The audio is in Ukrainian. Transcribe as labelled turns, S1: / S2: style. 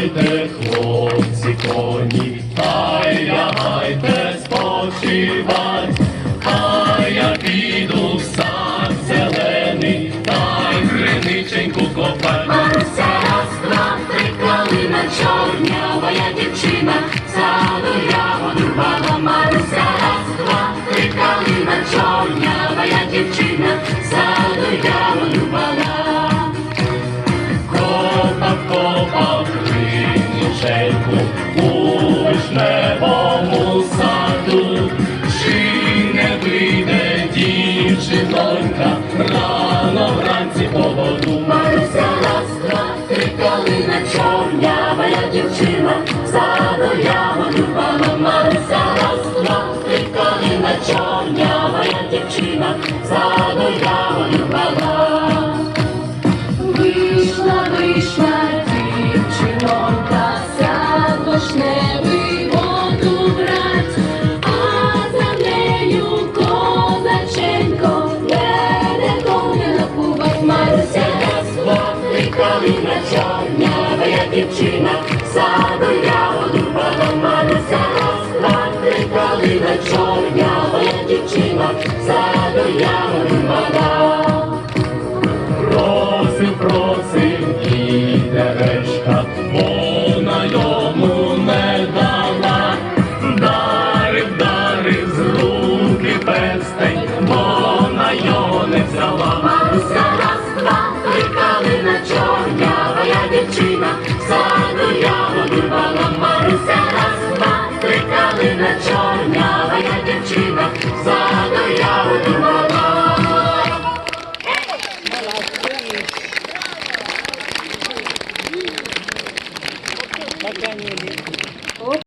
S1: Лягайте,
S2: хлопці, коні, хай лягайте спочивать, а я піду в сад зелений, та й гриниченьку копать. Маруся, раз, два, три калина, чорнявая дівчина, саду ягоду
S1: рвала.
S2: Маруся, раз, два, три калина, чорнявая дівчина, саду ягоду рвала. Я дівчина, саду ягоду баба Маруся, раз, два, три, калина чорнява я дівчина, саду ягоду баба. Вийшла, вийшла дівчинонька, сад вишневий воду брать, а за нею козаченько, веде коня напувать Маруся, раз, два, три, калина дівчина, саду три,